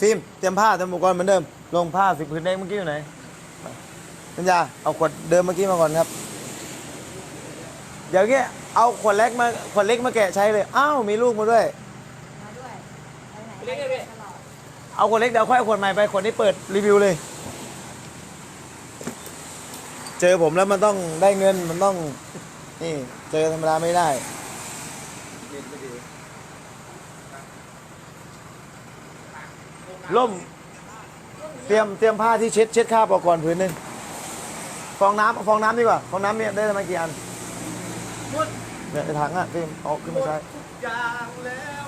ฟิล์มเตรียมผ้าเตรียมอุปกรณ์เหมือนเดิม ลงผ้าสิบผืนแดงเมื่อกี้อยู่ไหนปัญญาเอาขวดเดิมเมื่อกี้มาก่อนครับ เดี๋ยวเงี้ยเอาขวดเล็กมาขวดเล็กมาแกะใช้เลย อ้าวมีลูกมาด้วย มาด้วยไปไหนเล็กเลยพี่ตลอดเอาขวดเล็กเดี๋ยวค่อยเอาขวดใหม่ไปขวดนี้เปิดรีวิวเลย เจอผมแล้วมันต้องได้เงินมันต้อง นี่ เจอธรรมดาไม่ได้ล่ม เตรียมเตรียมผ้าที่เช็ดเช็ดคราบออกก่อนผืนหนึ่งฟองน้ำเอาฟองน้ำดีกว่าฟองน้ำเนี่ยได้ประมาณกี่อันหมดเนี่ยในถังอะฟิล์มเอาขึ้นมาใช้ ทุกอย่างแล้ว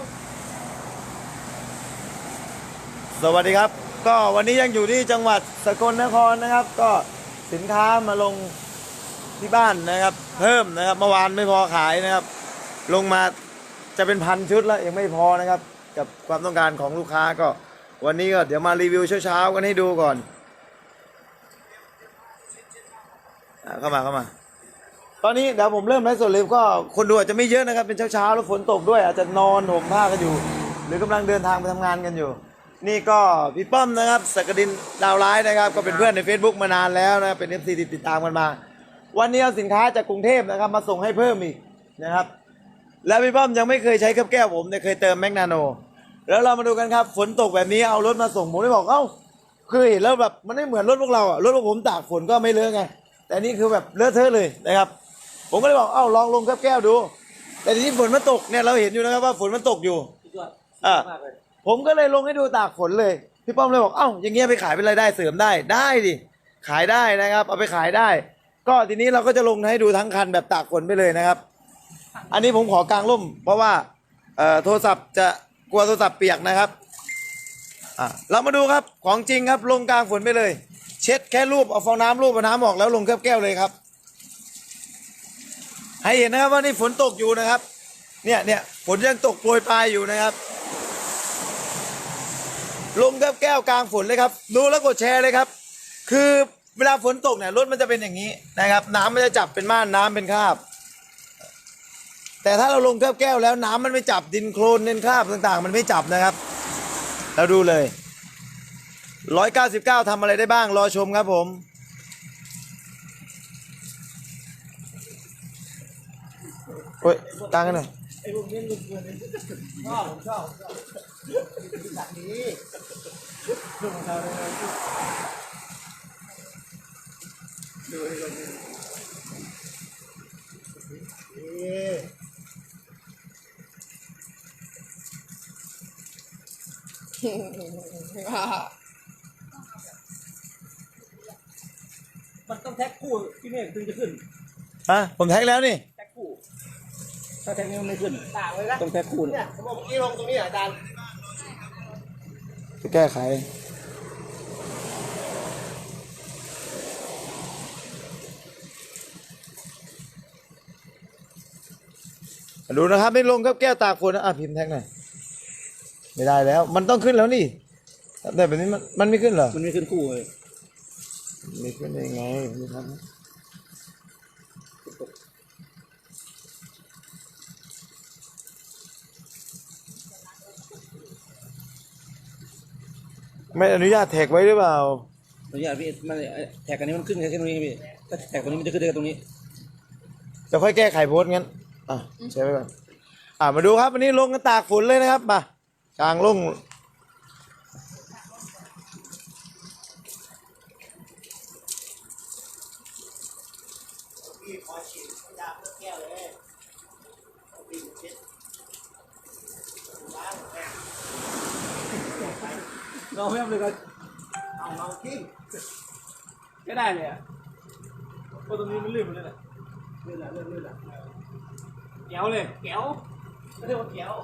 สวัสดีครับ ก็วันนี้ยังอยู่ที่จังหวัดสกลนครนะครับ ก็สินค้ามาลงที่บ้านนะครับ เพิ่มนะครับเมื่อวานไม่พอขายนะครับ ลงมาจะเป็นพันชุดแล้วยังไม่พอนะครับ กับความต้องการของลูกค้าก็ วันนี้ก็เดี๋ยวมารีวิวเช้าๆกันให้ดูก่อนเข้ามาเข้ามา ตอนนี้เดี๋ยวผมเริ่มไลฟ์สดเลยก็คนดูอาจจะไม่เยอะนะครับ เป็นเช้าๆแล้วฝนตกด้วย อาจจะนอนห่มผ้ากันอยู่ หรือกำลังเดินทางไปทำงานกันอยู่ นี่ก็พี่ป้อมนะครับสกดินดาวร้ายนะครับ ก็เป็นเพื่อนใน Facebook มานานแล้วนะเป็น FC ที่ติดตามกันมา วันนี้เอาสินค้าจากกรุงเทพนะครับ มาส่งให้เพิ่มอีกนะครับ แล้วพี่ป้อมยังไม่เคยใช้เครื่องแก้วผมแต่เคยเติมแมกนาโน แล้วเรามาดูกันครับ ฝนตกแบบนี้เอารถมาส่งผมได้บอกเอ้าคือเห็นแล้วแบบมันไม่เหมือนรถพวกเราอะรถพวกผมตากฝนก็ไม่เลอะไงแต่นี่คือแบบเลอะเทอะเลยนะครับ ผมก็เลยบอกเอ้าลองลงคปแก้วดู แต่ทีนี้ฝนมันตกเนี่ยเราเห็นอยู่นะครับว่าฝนมันตกอยู่อะมาผมก็เลยลงให้ดูตากฝนเลยพี่ป้อมเลยบอกเอ้าอย่างเงี้ยไปขายเป็นรายได้เสริมได้ได้ดิขายได้นะครับ เอาไปขายได้ ก็ทีนี้เราก็จะลงให้ดูทั้งคันแบบตากฝนไปเลยนะครับ อันนี้ผมขอกลางร่ม เพราะว่าเอ่อโทรศัพท์จะ กลัวโทรศัพท์เปียกนะครับอะเรามาดูครับของจริงครับลงกลางฝนไปเลย เช็ดแค่รูปเอาฟองน้ำรูปเอาน้ำออกแล้วลงเคลือบแก้วเลยครับ ให้เห็นนะครับว่านี่ฝนตกอยู่นะครับ เนี่ยเนี่ยฝนยังตกโปรยปลายอยู่นะครับ ลงกับแก้วกลางฝนเลยครับ ดูแล้วกดแชร์เลยครับ คือเวลาฝนตกเนี่ยรถมันจะเป็นอย่างนี้นะครับ น้ำมันจะจับเป็นม่านน้ำเป็นคราบ แต่ถ้าเราลงเคลือบแก้วแล้วน้ำมันไม่จับดินโคลนดินคราบต่างๆ มันไม่จับนะครับ เราดูเลยร้อยเก้าสิบเก้าทำอะไรได้บ้างรอชมครับผม โอ้ยกลางกันหน่อยไอ้พวกนี้มันชอบชอบแบบนี้ดูของเขาเลยดูให้เราดู มันต้องแท็กคู่พี่เมฆถึงจะขึ้น ฮะผมแท็กแล้วนี่ แท็กคู่ ถ้าแท็กนี้มันไม่ขึ้น ต่างเลยนะต้องแท็กคู่เนี่ยผมบอกเมื่อกี้ลงตรงนี้อาจารย์จะแก้ไข ดูนะครับไม่ลงครับแก้วตากฝนนะอะพิมพ์แท็กหน่อย ไม่ได้แล้ว มันต้องขึ้นแล้วนี่แต่แบบนี้มันมันไม่ขึ้นเหรอมันไม่ขึ้นคู่เลยไม่ขึ้นได้ไงไม่ทำไม่อนุญาตแท็กไว้หรือเปล่าอนุญาตพี่มันแท็กอันนี้มันขึ้นแค่ตรงนี้พี่ถ้าแท็กตรงนี้มันจะขึ้นได้แค่ตรงนี้จะค่อยแก้ไขโพสต์งั้นอะใช้ไปก่อนอะมาดูครับวันนี้ลงกันตากฝนเลยนะครับมา กลางลุ่งเราไม่เอาเลยก็เอาเราทิ้งก็ได้เลยอะเพราะตรงนี้มันลื่นมันเลยแหละลื่นแหละลื่นลื่นแหละแก้วเลยแก้วไม่ใช่ว่าแก้ว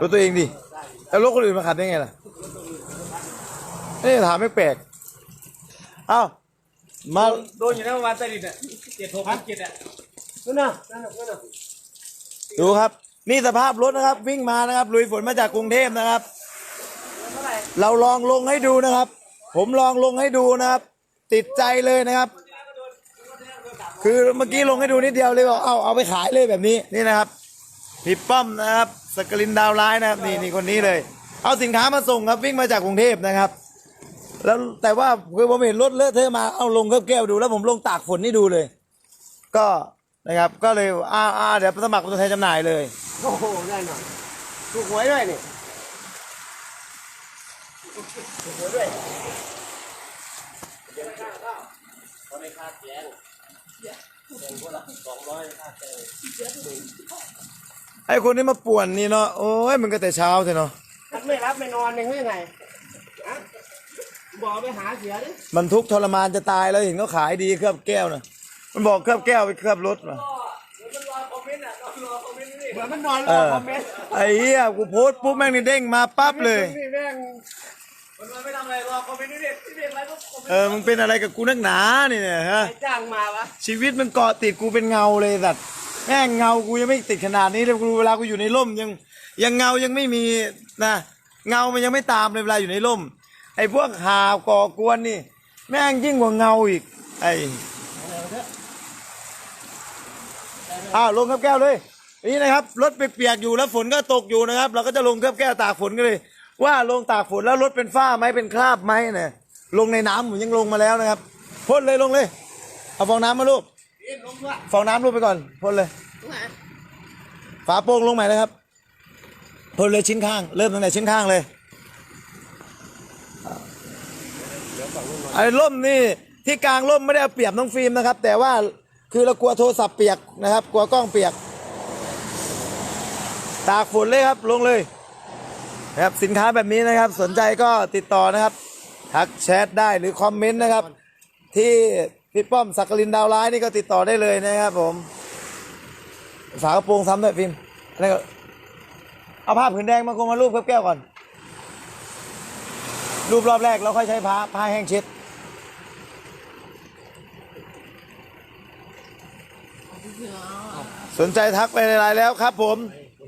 รถตัวเองดิแล้วรถคนอื่นมาขัดได้ไงล่ะเอ้ยถามไม่แปลก เอ้า มาโดนอยู่นะประมาณใต้ดินอะเจ็ดหกเจ็ดอะนั่นน่ะนั่นน่ะนั่นน่ะดูครับ นี่สภาพรถนะครับ วิ่งมานะครับ ลุยฝนมาจากกรุงเทพนะครับเท่าไหร่เราลองลงให้ดูนะครับ ผมลองลงให้ดูนะครับ ติดใจเลยนะครับ คือเมื่อกี้ลงให้ดูนิดเดียวเลยบอกเอาเอาไปขายเลยแบบนี้นี่นะครับพี่ป้อมนะครับสกลินดาวร้ายนะครับนี่นี่คนนี้เลย เอาสินค้ามาส่งครับวิ่งมาจากกรุงเทพนะครับ แล้วแต่ว่าคือผมเห็นรถเลอะเทอะมาเอาลงเครื่องแก้วดูแล้วผมลงตากฝนนี่ดูเลย ก็นะครับก็เลยอ่าอ่าเดี๋ยวสมัครเป็นตัวแทนจำหน่ายเลย โอ้โหได้หน่อยถูกหวยด้วยนี่ ถูกหวยด้วยไอ้คนนี้มาป่วนนี่เนาะโอ้ยมันก็แต่เช้าเถอะเนาะมันไม่รับไม่นอนเองหรือไงฮะบอกไปหาเสียดิมันทุกข์ทรมานจะตายแล้วเห็นเขาขายดีเคลือบแก้วนะมันบอกเคลือบแก้วไปเคลือบรถมาเหมือนมันนอนรอออคอมเมนต์ไอ้เหี้ยกูโพสต์ปุ๊บแม่งนี่เด้งมาปั๊บเลย นี่แม่ง มันไม่ทำอะไรรอคอมเมนต์นี่เด็กที่เด็กอะไรก็คอมเมนต์เออมึงเป็นอะไรกับกูนักหนานี่เนี่ยฮะ ใครจ้างมาวะชีวิตมันเกาะติดกูเป็นเงาเลยสัตว์แม่งเงากูยังไม่ติดขนาดนี้เลยกูเวลากูอยู่ในร่มยังยังเงายังไม่มีนะเงามันยังไม่ตามเลยเวลาอยู่ในร่ม ไอ้พวกหาวก่อกวนนี่ แม่งยิ่งกว่าเงาอีกไอ้อ้าวลงเครือบแก้วเลยนี่นะครับรถเปียกๆอยู่แล้วฝนก็ตกอยู่นะครับ เราก็จะลงเครือบแก้วตากฝนกันเลย ว่าลงตากฝนแล้วรถเป็นฝ้าไหมเป็นคราบไหมเนี่ยลงในน้ำผมยังลงมาแล้วนะครับพ่นเลยลงเลยเอาฟองน้ำมาลูกฟองน้ำรูปไปก่อนพ่นเลย ฝาโป่งลงใหม่นะครับพ่นเลยชิ้นข้าง เริ่มตั้งแต่ชิ้นข้างเลยไอ้ร่มนี่ที่กลางร่มไม่ได้เอาเปรียบน้องฟิล์มนะครับ แต่ว่าคือเรากลัวโทรศัพท์เปียกนะครับ กลัวกล้องเปียก ตากฝนเลยครับลงเลย นะครับสินค้าแบบนี้นะครับ สนใจก็ติดต่อนะครับ ทักแชทได้หรือคอมเมนต์นะครับ ที่พี่ป้อมสักกลินดาวร้ายนี่ก็ติดต่อได้เลยนะครับผมฝากระโปรงซ้ำด้วยฟิล์มอะไรก็เอาผ้าผืนแดงมาคงมารูปแก้วก่อน รูปรอบแรกแล้วค่อยใช้ผ้าผ้าแห้งเช็ดสนใจทักไปในไลน์แล้วครับผม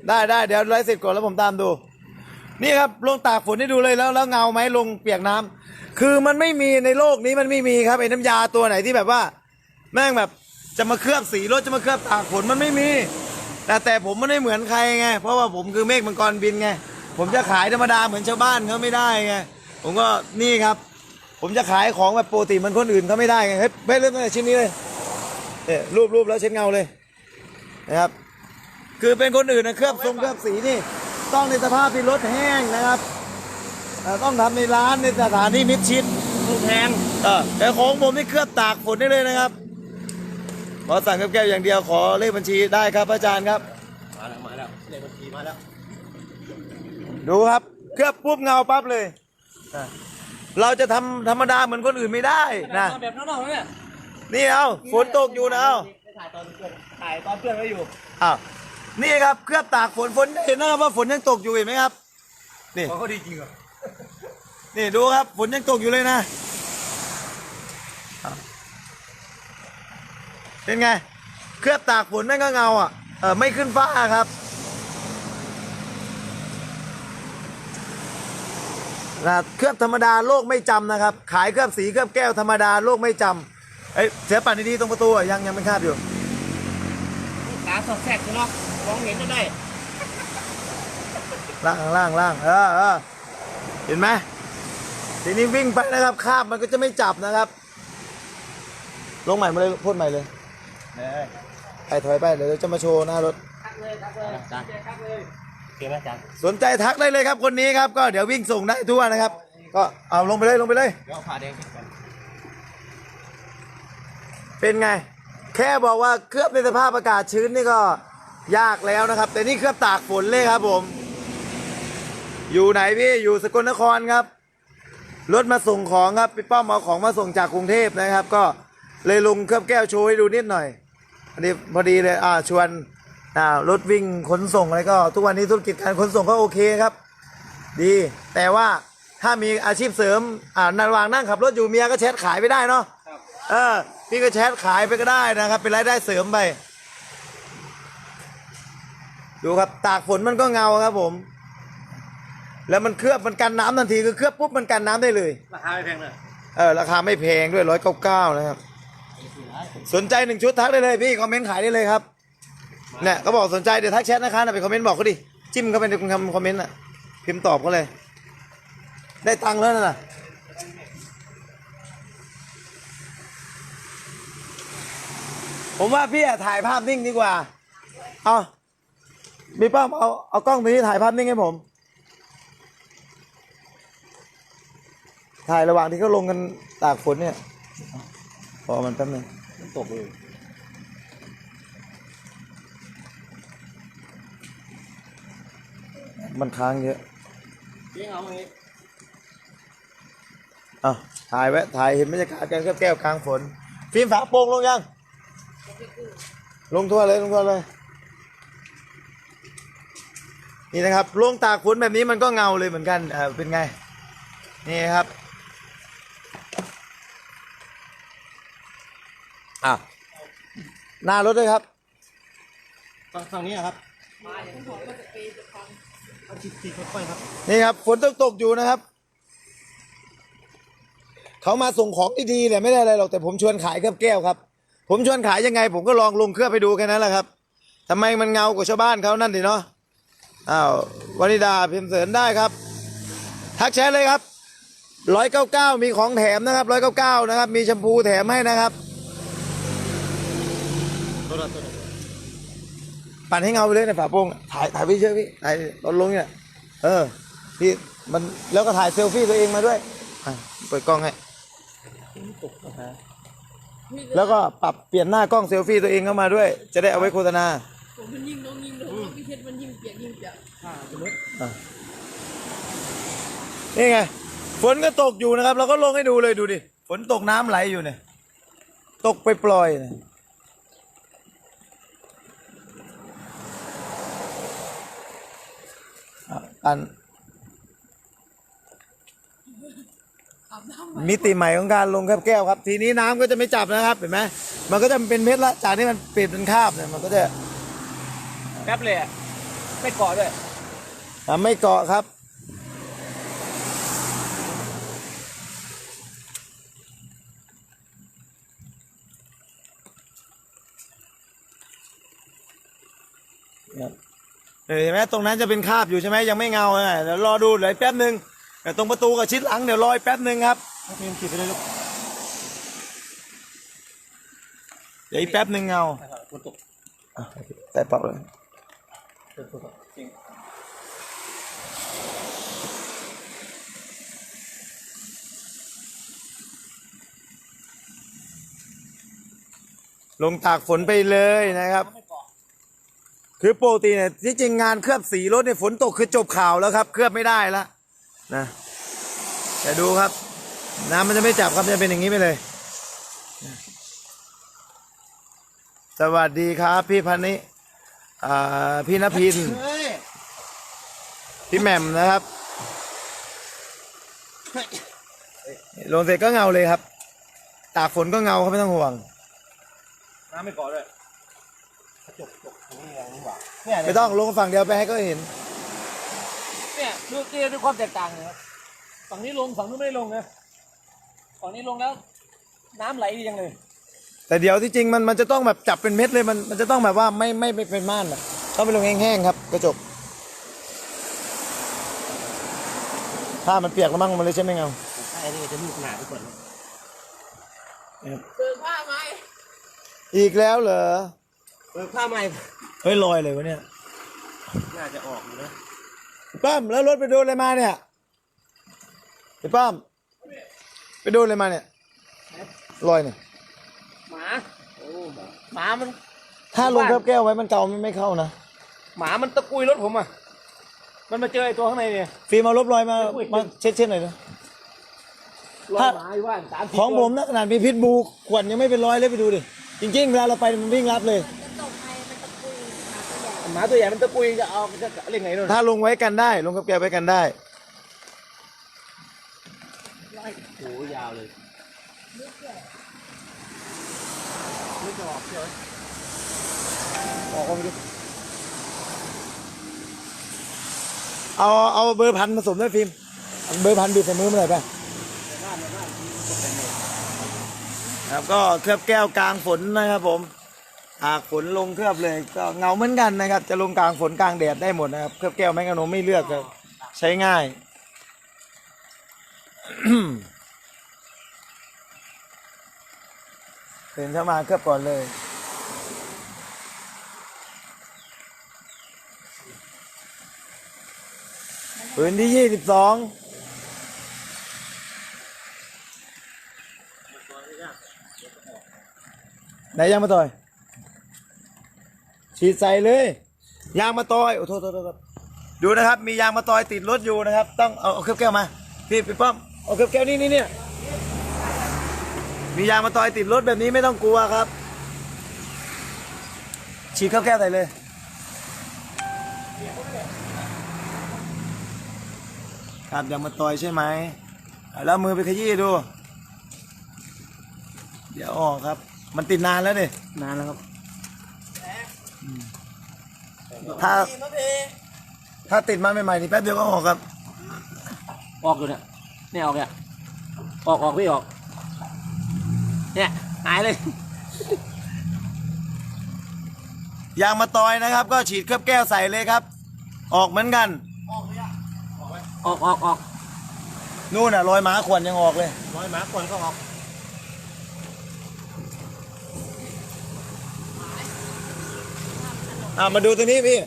ได้ได้เดี๋ยวไลฟ์เสร็จก่อนแล้วผมตามดู นี่ครับลงตากฝนให้ดูเลยแล้วแล้วเงาไหมลงเปียกน้ำคือมันไม่มีในโลกนี้มันไม่มีครับไอ้น้ำยาตัวไหนที่แบบว่า แม่งแบบจะมาเคลือบสีรถจะมาเคลือบตากฝนมันไม่มี แต่แต่ผมไม่ได้เหมือนใครไงเพราะว่าผมคือเมฆมังกรบินไงผมจะขายธรรมดาเหมือนชาวบ้านเขาไม่ได้ไงผมก็นี่ครับ ผมจะขายของแบบปกติเหมันคนอื่นเขาไม่ได้ไงเฮ้ยเฮ้ยเริ่มตั้งแต่ชิ้นนี้เลยเนี่ยรูปรูปแล้วเช็ดเงาเลยนะครับ คือเป็นคนอื่นนะเคลือบทรงเคลือบสีนี่ ต้องในสภาพที่รถแห้งนะครับเอ่อต้องทำในร้านในสถานที่มิดชิดลูกแพงเออแต่ของผมนี่เคลือบตากฝนได้เลยนะครับ ขอสั่งกับแก้วอย่างเดียวขอเลขบัญชีได้ครับอาจารย์ครับ มาแล้วมาแล้วเลขบัญชีมาแล้ว ดูครับเคลือบปุ๊บเงาปั๊บเลยอะเราจะทำธรรมดาเหมือนคนอื่นไม่ได้นะแบบนอกๆเนี่ยนี่เอาฝนตกอยู่นะเอาถ่ายตอนเพื่อนถ่ายตอนเพื่อนไว้อยู่อ้าว นี่ครับเคลือบตากฝนฝนเห็นนะครับว่าฝนยังตกอยู่เห็นไหมครับ นี่ของเขาดีจริงเหรอนี่ดูครับฝนยังตกอยู่เลยนะอ้าวเป็นไง เคลือบตากฝนแม่งก็เงาอะเออไม่ขึ้นฟ้าครับนะเคลือบธรรมดาโลกไม่จำนะครับ ขายเคลือบสีเคลือบแก้วธรรมดาโลกไม่จำเอ้ยเสียปั่นดีๆตรงประตูอะยังยังไม่คาบอยู่ขาสอดแทรกเนาะ มองเห็นก็ได้ล่างล่างล่างเออเออเห็นไหมทีนี้วิ่งไปนะครับคาบมันก็จะไม่จับนะครับ ลงใหม่มาเลยพ่นใหม่เลยไปถอยไปเดี๋ยวจะมาโชว์หน้ารถทักเลยทักเลยอาจารย์ทักเลยโอเคไหมอาจารย์สนใจทักได้เลยครับคนนี้ครับ ก็เดี๋ยววิ่งส่งได้ทั่วนะครับ ก็เอาลงไปเลยลงไปเลยเดี๋ยวผ่าแดงก่อนเป็นไง แค่บอกว่าเคลือบในสภาพอากาศชื้นนี่ก็ ยากแล้วนะครับ แต่นี่เคลือบตากฝนเลยครับผม อยู่ไหนพี่ อยู่สกลนครครับ รถมาส่งของครับพี่ป้อมเอาของมาส่งจากกรุงเทพนะครับ ก็เลยลงเคลือบแก้วโชว์ให้ดูนิดหน่อย อันนี้พอดีเลยอ่าชวนอ่ารถวิ่งขนส่งอะไรก็ ทุกวันนี้ธุรกิจการขนส่งก็โอเคครับ ดี แต่ว่าถ้ามีอาชีพเสริมอ่าระหว่างนั่งขับรถอยู่เมียก็แชทขายไปได้เนาะครับเออพี่ก็แชทขายไปก็ได้นะครับ เป็นรายได้เสริมไป ดูครับตากฝนมันก็เงาครับผม แล้วมันเคลือบมันกันน้ำทันทีคือเคลือบปุ๊บมันกันน้ำได้เลย ราคาไม่แพงเลยเออราคาไม่แพงด้วยร้อยเก้าเก้านะครับ สนใจหนึ่งชุดทักได้เลยพี่คอมเมนต์ขายได้เลยครับเนี่ยเขาบอกสนใจเดี๋ยวทักแชทนะคะนะไปคอมเมนต์บอกเขาดิจิ้มเข้าไปในคำคอมเมนต์อะพิมพ์ตอบเขาเลย ได้ตังค์แล้วนะผมว่าพี่อะถ่ายภาพนิ่งดีกว่า เอา มีป้าเอาเอากล้องตัวนี้ถ่ายภาพนิ่งให้ผม ถ่ายระหว่างที่เขาลงกันตากฝนเนี่ยพอมันแป๊บนึงมันตกเลยมันค้างเยอะเลี้ยงเอาไงอะถ่ายไว้ถ่ายเห็นบรรยากาศกันแก้วๆกลางฝน ฟิล์มฝาโปร่งลงยัง ลงทั่วเลยลงทั่วเลย นี่นะครับลงตากฝนแบบนี้มันก็เงาเลยเหมือนกันเออเป็นไง นี่ครับอะหน้ารถด้วยครับฝั่งฝั่งนี้อะครับเอาชิดชิดค่อยๆครับนี่ครับฝนตกตกอยู่นะครับ เขามาส่งของดีๆเนี่ยไม่ได้อะไรหรอกแต่ผมชวนขายเครือบแก้วครับ ผมชวนขายยังไง ผมก็ลองลงเครือบไปดูแค่นั้นแหละครับทำไมมันเงากว่าชาวบ้านเขานั่นดิเนาะ อ้าววนิดาพิมพ์เสริญได้ครับ ทักแชทเลยครับร้อยเก้าเก้ามีของแถมนะครับร้อยเก้าเก้านะครับ มีแชมพูแถมให้นะครับตัวละตัวละปั่นให้เงาไปเลยในฝาโป่งถ่ายถ่ายไปเยอพี่ถ่ายตอนลงเนี่ยเออพี่มันแล้วก็ถ่ายเซลฟี่ตัวเองมาด้วยอะเปิดกล้องให้แล้วก็ปรับเปลี่ยนหน้ากล้องเซลฟี่ตัวเองเข้ามาด้วย จะได้เอาไว้โฆษณาผมมันยิ่งน้องยิ่งโดนพี่เพชรมันยิ่งเปียกยิ่ง นี่ไง ฝนก็ตกอยู่นะครับ เราก็ลงให้ดูเลยดูดิ ฝนตกน้ำไหลอยู่เนี่ย ตกไปปล่อยๆเนี่ยอะอันอาบน้ำมิติใหม่ของการลงแคบแก้วครับ ทีนี้น้ำก็จะไม่จับนะครับเห็นไหมมันก็จะเป็นเม็ดละจากที่มันเปลี่ยนเป็นคราบเนี่ยมันก็จะแป๊บเลยอะไม่เกาะด้วยอะ ไม่เกาะครับ เห็นไหมตรงนั้นจะเป็นคราบอยู่ใช่ไหมยังไม่เงาอะเดี๋ยวรอดูเหลืออีกแป๊บหนึ่งแต่ตรงประตูกับชิดหลังเดี๋ยวรออีกแป๊บหนึ่งครับให้เพียงขีดไปเลยลูกเดี๋ยวอีกแป๊บหนึ่งเงานะครับฝนตกอะแต่เปล่าเลย ฝนตกจริง ลงตากฝนไปเลยนะครับไม่เกาะคือปกติเนี่ยที่จริงงานเคลือบสีรถเนี่ยฝนตกคือจบข่าวแล้วครับ เคลือบไม่ได้แล้วนะแต่ดูครับ น้ำมันจะไม่จับครับจะเป็นอย่างนี้ไปเลย สวัสดีครับ พี่พันนิอ่าพี่นพินเฮ้ยพี่แหม่มนะครับลงเสร็จก็เงาเลยครับ ตากฝนก็เงาครับไม่ต้องห่วง น้ำไม่เกาะด้วยกระจกตกตรงนี้แรงนี่หว่าเนี่ยไม่ต้องลงฝั่งเดียวไปให้ก็เห็น เนี่ยดูเตี้ยด้วยความแตกต่างเลยครับฝั่งนี้ลงฝั่งนู้นไม่ได้ลงนะฝั่งนี้ลงแล้ว น้ำไหลดีจังเลย แต่เดี๋ยวที่จริงมันมันจะต้องแบบจับเป็นเม็ดเลยมันมันจะต้องแบบว่าไม่ไม่ไม่เป็นม่านอะต้องไปลงแห้งๆครับกระจกผ้ามันเปียกแล้วมั้งมันเลยใช่ไหมเงาใช่นี่จะลูกหนาทุกคนเบิกผ้าไหม อีกแล้วเหรอเปิดผ้าใหม่เฮ้ยลอยเลยวะเนี่ย น่าจะออกอยู่นะพี่ป้อมแล้วรถไปโดนอะไรมาเนี่ยพี่ป้อมไปโดนอะไรมาเนี่ยลอยเนี่ยหมาโอ้หมามัน ถ้าลงแคบแก้วไว้มันเกาไม่ไม่เข้านะหมามันตะกุยรถผมอะ มันมาเจอไอ้ตัวข้างในเนี่ย ฟิล์มเอาลบรอยมาอุ้ยมาเช็ดเช็ดหน่อยนะ รอยถ้าหมาอยู่บ้านสามสี่ของตัว ผมนะขนาดมีพิษบูขวดยังไม่เป็นรอยเลยไปดูดิ จริงๆเวลาเราไปมันวิ่งรับเลยจะตกไปมันตะกุยหมาตัวใหญ่หมาตัวใหญ่มันตะกุยจะเอาจะเล่นไงนู่นถ้าลงไว้กันได้ ลงกับแกไว้กันได้โอ้ยาวเลยไม่จะออกเชียวออกก็ไม่รู้เอาเอาเบอร์พันผสมด้วยฟิล์มเอาเบอร์พันบีบใส่มือมาหน่อยไป ในบ้านในบ้าน ครับก็เคลือบแก้วกลางฝนนะครับผมหากฝนลงเคลือบเลยก็เงาเหมือนกันนะครับ จะลงกลางฝนกลางแดดได้หมดนะครับ เคลือบแก้วแมกกาโนไม่เลือกครับใช้ง่ายตื่นเข้ามาเคลือบก่อนเลยปืนที่ยี่สิบสอง ไหนยางมาต่อย ฉีดใส่เลย ยางมาต่อยโอ้โทษโทษโทษดูนะครับ มียางมาต่อยติดรถอยู่นะครับ ต้องเอาเอาเคลือบแก้วมา พี่พี่ป้อม เอาเคลือบแก้วนี่นี่เนี่ย มียางมาต่อยติดรถแบบนี้ไม่ต้องกลัวครับ ฉีดเคลือบแก้วใส่เลย ครับยางมาต่อยใช่ไหม แล้วมือไปขยี้ดู เดี๋ยวออกครับ มันติดนานแล้วนี่นานแล้วครับ ถ้า ถ้าติดมาใหม่ๆนี่แป๊บเดียวก็ออกครับ ออกอยู่เนี่ยเนี่ยออกเนี่ยออกออกพี่ออก เนี่ยหายเลย ยางมาตอยนะครับ ก็ฉีดเคลือบแก้วใส่เลยครับ ออกเหมือนกัน ออกออกออกนู่นน่ะรอยหมาขวนยังออกเลย ร้อยหมาควรก็ออก อะมาดูตรงนี้พี่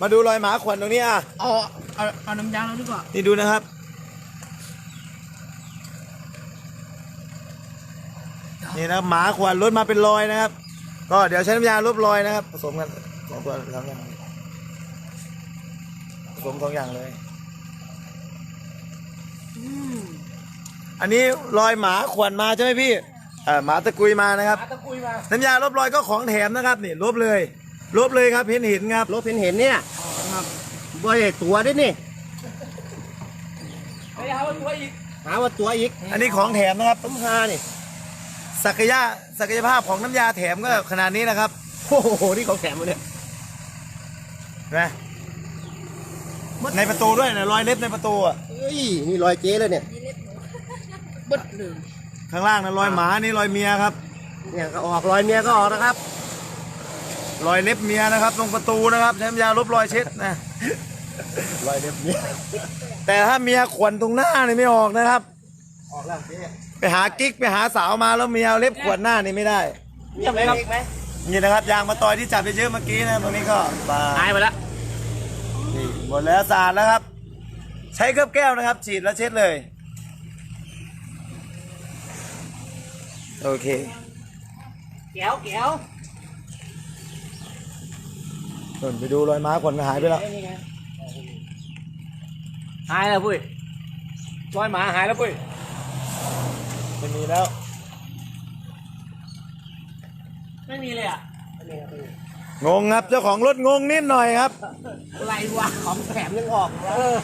มาดูรอยหมาขวนตรงนี้อะ เอาเอาเอาน้ำยางแล้วดีกว่านี่ดูนะครับ นี่นะครับหมาขวนรถมาเป็นรอยนะครับ ก็เดี๋ยวใช้น้ำยาลบรอยนะครับ ผสมกันสองตัวสองอย่างผสมสองอย่างเลย อันนี้รอยหมาขวนมาใช่ไหมพี่เอ่าหมาตะกุยมานะครับ ตะกุยมา น้ำยาลบรอยก็ของแถมนะครับนี่ลบเลย ลบเลยครับเห็นเห็นครับ รถเห็นเห็นเนี่ยบ่อยตัวด้วยนี่ไปหาว่าตัวอีกหาว่าตัวอีกอันนี้ของแถมนะครับต้มฮานี่ศักยะศักยภาพของน้ำยาแถมก็ขนาดนี้นะครับโอ้โหนี่ของแถมมาเนี่ยเห็นไหมในประตูด้วยนะรอยเล็บในประตูอะเฮ้ยนี่รอยเจ๊เลยเนี่ยบึดเลยข้างล่างนะรอยหมานี่รอยเมียครับเนี่ยก็ออกรอยเมียก็ออกนะครับ รอยเล็บเมียนะครับ ตรงประตูนะครับใช้น้ำยาลบรอยเช็ดนะ รอยเล็บเมียแต่ถ้าเมียขวนตรงหน้านี่ไม่ออกนะครับ ออกแล้วเจ๊ไปหากิ๊กไปหาสาวมาแล้วเมียเอาเล็บขวนหน้านี่ไม่ได้มีอะไรครับนี่นะครับยางมาต่อยที่จับเยอะๆเมื่อกี้นะตรงนี้ก็บาหายไปแล้วนี่หมดแล้วสะอาดแล้วครับ ใช้เคลือบแก้วนะครับ ฉีดแล้วเช็ดเลย โอเคแก้วแก้วส่ว นไปดูรอยม้าขนก็หายไปแล้วหายแล้วปุ้ยรอยหมาหายแล้วปุ้ยไม่มีแล้ว ไม่มีเลยอะงงครับเจ้าของรถงงนิดหน่อยครับอะไรวะของแถมยังออกเออ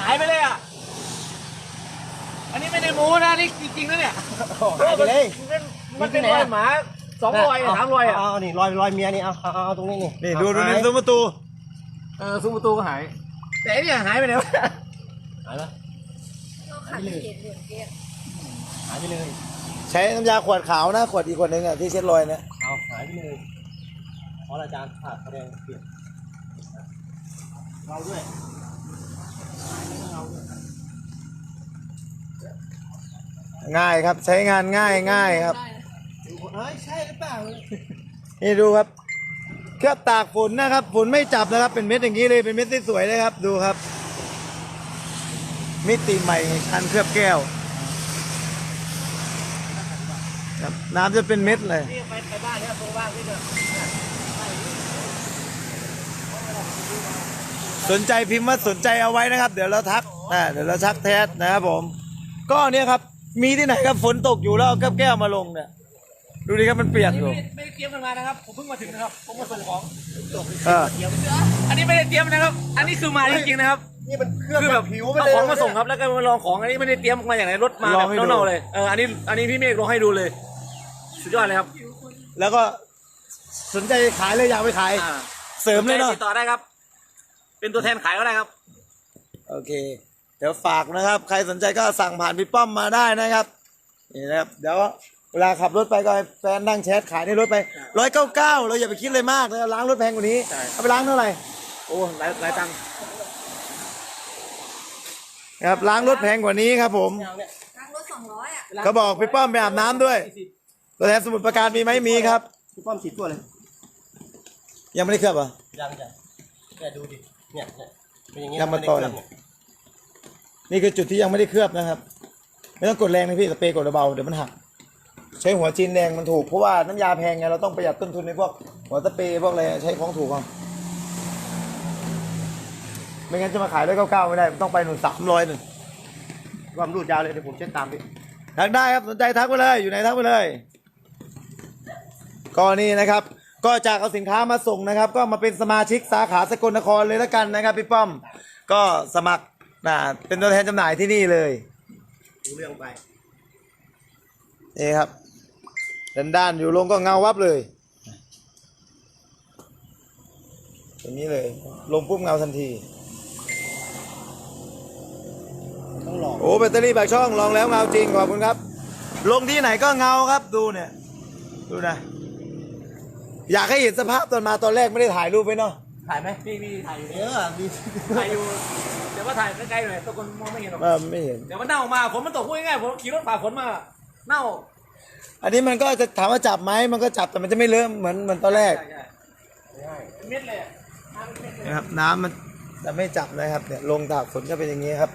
หายไปเลยอะอันนี้ไม่ได้โม้นะนี่จริงๆนะเนี่ยหายไปเลยมันมันเป็นรอยหมา สองรอยอะสามรอยอะเอานี่รอยรอยเมียนี่เอาเอาเอาตรงนี้นี่นี่ดูดูหายในซุ้มประตูเออซุ้มประตูก็หาย แต่ไอ้เนี่ยหายไปไหนวะหายแล้วเราขัดเกล็ดเหลืองเกล็ดหายไปเลย ใช้น้ำยาขวดขาวนะขวดอีกขวดหนึ่งอะที่เช็ดรอยเนี่ยเอาหายไปเลยเพราะอาจารย์ขาดแสดงเปลี่ยนเราด้วยง่ายครับใช้งานง่ายง่ายครับได้นะ เฮ้ยใช่หรือเปล่านี่ดูครับเคลือบตากฝนนะครับ ฝนไม่จับนะครับ เป็นเม็ดอย่างนี้เลย เป็นเม็ดสวยๆเลยครับ ดูครับ มิติใหม่การเคลือบแก้วครับน้ำจะเป็นเม็ดเลย นี่ไปไปบ้านเนี่ยตรงบ้านนี่เถอสนใจพิมพ์ว่าสนใจเอาไว้นะครับ เดี๋ยวเราทักอ่าเดี๋ยวเราทักแทสนะครับผม ก็เนี่ยครับ มีที่ไหนครับฝนตกอยู่แล้วเอาแก้วแก้วมาลงเนี่ย ดูดิครับมันเปียกอยู่ไม่ได้ไม่ได้เตรียมกันมานะครับ ผมเพิ่งมาถึงนะครับ ผมมาส่งของเออ อันนี้ไม่ได้เตรียมนะครับ อันนี้คือมาจริงๆนะครับ นี่มันเครื่องคือแบบผิวไปเอาเลยของมาส่งครับแล้วก็มาลองของอันนี้ไม่ได้เตรียมมาอย่างไรรถมาแบบเน่าๆเลยเอออันนี้อันนี้พี่เมฆลองให้ดูเลย สุดยอดเลยครับแล้วก็สนใจขายเลยอยากไปขาย อ่าเสริมเลยเนาะ ติดต่อได้ครับ เป็นตัวแทนขายก็ได้ครับ โอเค เดี๋ยวฝากนะครับ ใครสนใจก็สั่งผ่านพี่ป้อมมาได้นะครับ นี่นะครับ เดี๋ยวไปเวลาขับรถไปก็ให้แฟนนั่งแชทขายในรถไปร้อยเก้าเก้าเราอย่าไปคิดเลยมากนะล้างรถแพงกว่านี้เอาไปล้างเท่าไหร่โอ้หลายหลายตังค์ครับล้างรถแพงกว่านี้ครับ ผมล้างรถสองร้อยอะเขาบอกพี่ป้อมไปอาบน้ำด้วย ตัวแทนสมุดประการมีไหมมีครับ พี่ป้อมฉีดตัวเลยยังไม่ได้เคลือบเหรอ ยังจ้ะเนี่ยดูดิเนี่ยเนี่ยเป็นอย่างงี้ยังมาต่อไได้เคลืบเนี่ยนี่คือจุดที่ยังไม่ได้เคลือบนะครับ ไม่ต้องกดแรงนะพี่สเปรย์กดเบาๆเดี๋ยวมันหัก ใช้หัวจีนแรงมันถูก เพราะว่าน้ำยาแพงไงเราต้องประหยัดต้นทุนในพวกหัวสเปรย์พวกอะไรใช้ของถูกเอาไม่งั้นจะมาขายได้เก้าๆไม่ได้มันต้องไปหนุนสามร้อยหนึ่งความรูดยาวเลยเดี๋ยวผมเช็ดตามพี่ทักได้ครับสนใจทักไปเลยอยู่ไหนทักไปเลยก็นี่นะครับ ก็จากเอาสินค้ามาส่งนะครับ ก็มาเป็นสมาชิกสาขาสกลนครเลยแล้วกันนะครับพี่ป้อม ก็สมัครนะเป็นตัวแทนจำหน่ายที่นี่เลยดูเรื่องไปนี่ครับ ด้านด้านอยู่ลงก็เงาวับเลยอย่างนี้เลย ลงปุ๊บเงาทันที ต้องหลอกโอ้แบตเตอรี่ปากช่องลองแล้วเงาจริงขอบคุณครับ ลงที่ไหนก็เงาครับดูเนี่ย ดูนะ อยากให้เห็นสภาพตอนมาตอนแรกไม่ได้ถ่ายรูปไว้เนาะถ่ายไหมพี่พี่ถ่ายอยู่เอเนี่ยอมีถ่ายอยู่เดี๋ยวว่าถ่ายใกล้ๆหน่อยทุกคนมองไม่เห็นหรอกเออไม่เห็น เดี๋ยวมันเน่ามาฝนมันตกพูดง่ายๆผมขี่รถผ่าฝนมา เน่า อันนี้มันก็จะถามว่าจับไหมมันก็จับแต่มันจะไม่เลอะเหมือนเหมือนตอนแรกใช่ใช่เป็นเม็ดเลยอะน้ำเป็นเม็ดเลยนะครับน้ำมันจะไม่จับนะครับเนี่ยลงตากฝนก็เป็นอย่างนี้ครับ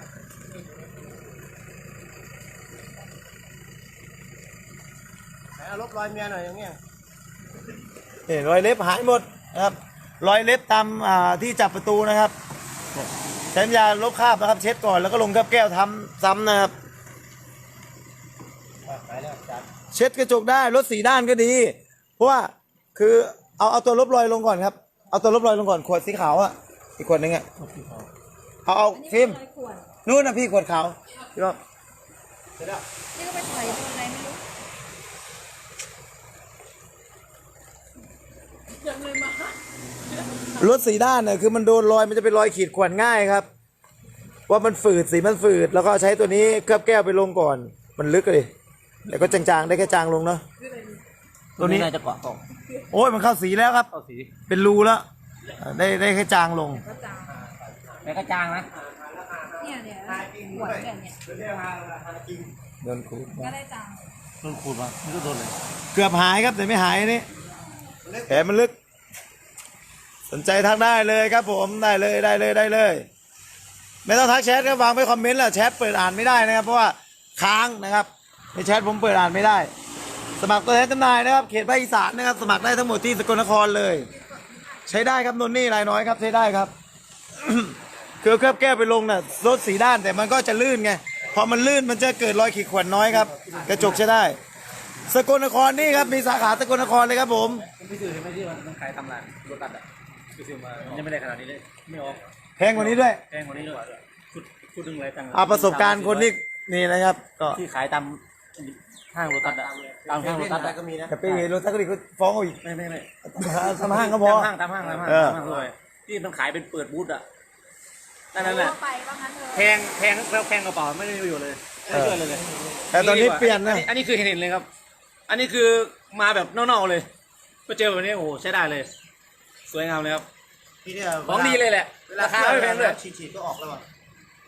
เอาลบรอยเมียหน่อยอย่างเงี้ยนี่รอยเล็บหายหมดนะครับรอยเล็บตามอ่าที่จับประตูนะครับเนี่ยใช้น้ำยาลบคราบนะครับ เช็ดก่อนแล้วก็ลงกับแก้วทำซ้ำนะครับอะหายแล้วจาน เช็ดกระจกได้รถสีด้านก็ดี เพราะว่าคือเอาเอาตัวลบรอยลงก่อนครับ เอาตัวลบรอยลงก่อนขวดสีขาวอะอีกขวดหนึงอะเอาเอาอันนี้ฟิล์มเป็นรอยขวดนู่นนะพี่ขวดขาวพี่รอบนี่ก็ไปใส่โดนอะไรไม่รู้รถสีด้านเนี่ยคือมันโดนรอยมันจะเป็นรอยขีดข่วนง่ายครับ ว่ามันฝืดสีมันฝืดแล้วก็ใช้ตัวนี้เคลือบแก้วไปลงก่อน มันลึกเลย แล้วก็จางๆ ได้แค่จางลงเนาะ ตัวนี้น่าจะเกาะกล่องโอ้ยมันเข้าสีแล้วครับ เข้าสีเป็นรูแล้วอ่าได้ได้แค่จางลงก็จางแต่ก็จางนะ เนี่ยเนี่ยขวดแบบเนี่ยโดนขูดก็ได้จางโดนขูดมาไม่ก็โดนเลย เกือบหายครับแต่ไม่หายอันนี่แผลมันลึก สนใจทักได้เลยครับผมได้เลยได้เลยได้เลย ไม่ต้องทักแชทครับวางไปคอมเมนต์แหละแชทเปิดอ่านไม่ได้นะครับ เพราะว่าค้างนะครับ ในแชทผมเปิดอ่านไม่ได้ สมัครตัวแทนจำหน่ายนะครับ เขตภาคอีสานนะครับ สมัครได้ทั้งหมดที่สกลนครเลย ใช้ได้ครับนนนี่รายน้อยครับใช้ได้ครับ คือเคลือบแก้วไปลงน่ะรถสีด้านแต่มันก็จะลื่นไงพอมันลื่นมันจะเกิดรอยขีดข่วนน้อยครับ กระจกใช้ได้ สกลนครนี่ครับมีสาขาสกลนครเลยครับผมพี่ซื้อใช่ไหมที่มันมันขายทำร้านรถตัดอะพี่ซื้อมามันยังไม่ได้ขนาดนี้เลยไม่ออกแพงกว่านี้ด้วยแพงกว่านี้ด้วยชุดชุดหนึ่งเลยตังค์อาประสบการณ์คนที่นี่นะครับ ก็ที่ขายตาม ห้างรถตัดอะตามห้างรถตัดอะก็มีนะจะไปเห็นรถสักทีก็ฟ้องเอาอีกไม่ไม่ไม่ทำห้างก็พอตามห้างตามห้างตามห้างเออตามห้างด้วยที่มันขายเป็นเปิดบูธอะนั่นนั่นแหละทั่วไปว่างั้นเถแพอะงแพงแล้วแพงกระเป๋าไม่ได้ประโยชน์เลยไม่ได้ช่วยเลยเลยแต่ตอนนี้เปลี่ยนนะอัอันนี้คือเห็นๆเลยครับ อันนี้คือมาแบบเน่าๆเลยก็เจอแบบนี้โอ้โหใช้ได้เลย สวยงามเลยครับที่เนี่ยของดีเลยแหละราคาไม่แพงเลยฉีดฉีดก็ออกแล้วอะ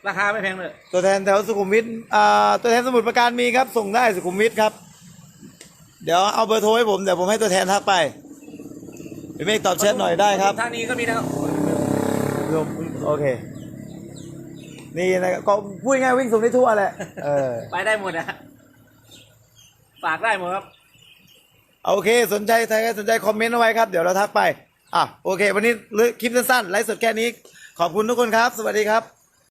ราคาไม่แพงเลยตัวแทนแถวสุขุมวิทอ่าตัวแทนสมุทรปราการมีครับ ส่งได้สุขุมวิทครับ เดี๋ยวเอาเบอร์โทรให้ผมเดี๋ยวผมให้ตัวแทนทักไปพี่เมฆตอบแชทหน่อยได้ครับทางนี้ก็มีนะครับโอเค นี่นะครับก็พูดง่ายๆวิ่งส่งได้ทั่วแหละเออไปได้หมดนะฝากได้หมดครับ โอเค สนใจใครสนใจคอมเมนต์เอาไว้ครับ เดี๋ยวเราทักไปอะโอเค วันนี้คลิปสั้นๆไลฟ์สดแค่นี้ ขอบคุณทุกคนครับ สวัสดีครับ